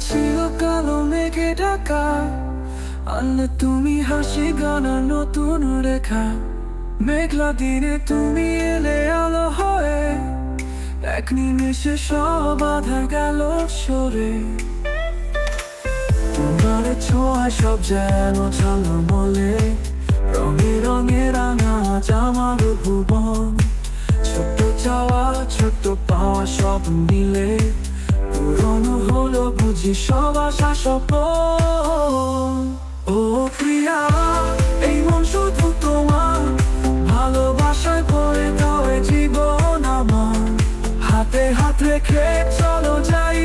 ছিল কালো মেঘে ঢাকা। আনলে তুমি হাসি গানা নতুন রেখা। মেঘলা দিনে তুমি এলে আলো হয়ে। এক নিমেষে সব আধার গেল সরে। তোমার ছোঁয়া সব যেন ঝলমলে। রঙে রঙে রাঙা জামার ভুবন। ছোট্ট চাওয়া, ছোট্ট পাওয়া সব মিলে। বুঝি সব আশা ও প্রিয়া, এই মন শুধু তোমার। ভালোবাসায় করে দাও জীবন আমার। হাতে হাত রেখে চলো যাই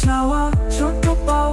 চাওয়া ছোট্ট পাওয়া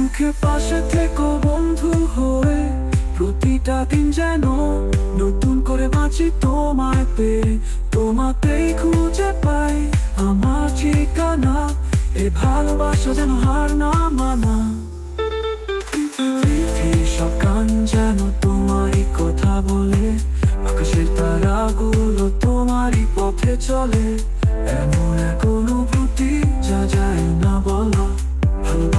সুখে পাশে থেকো বন্ধু হয়ে। প্রতিটা দিন যেন নতুন করে বাঁচি তোমায় পেয়ে। তোমাতেই খুঁজে পাই আমার ঠিকানা। এ ভালোবাসা যেন হার না মানা। সব গান যেন তোমারই কথা বলে। আকাশের তারাগুলো তোমারই পথে চলে। এমন এক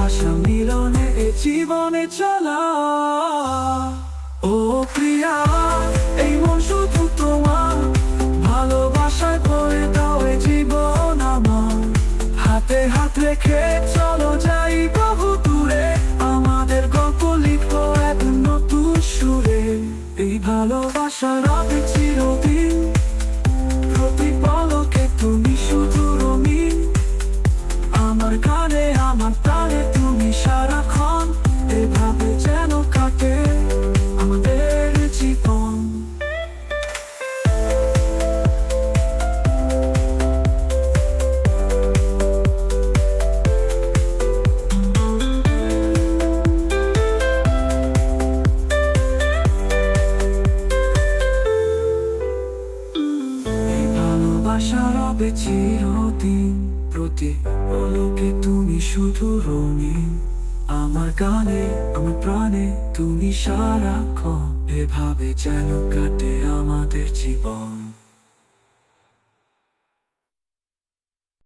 ভালোবাসা মিলনে এ জীবনে চলা। ও প্রিয়া রবে চিরদিন। প্রতি পলকে তুমি শুধু রঙিন। আমার গানে, আমার প্রাণে তুমি সারাক্ষণ। এভাবে যেন কাটে আমাদের জীবন।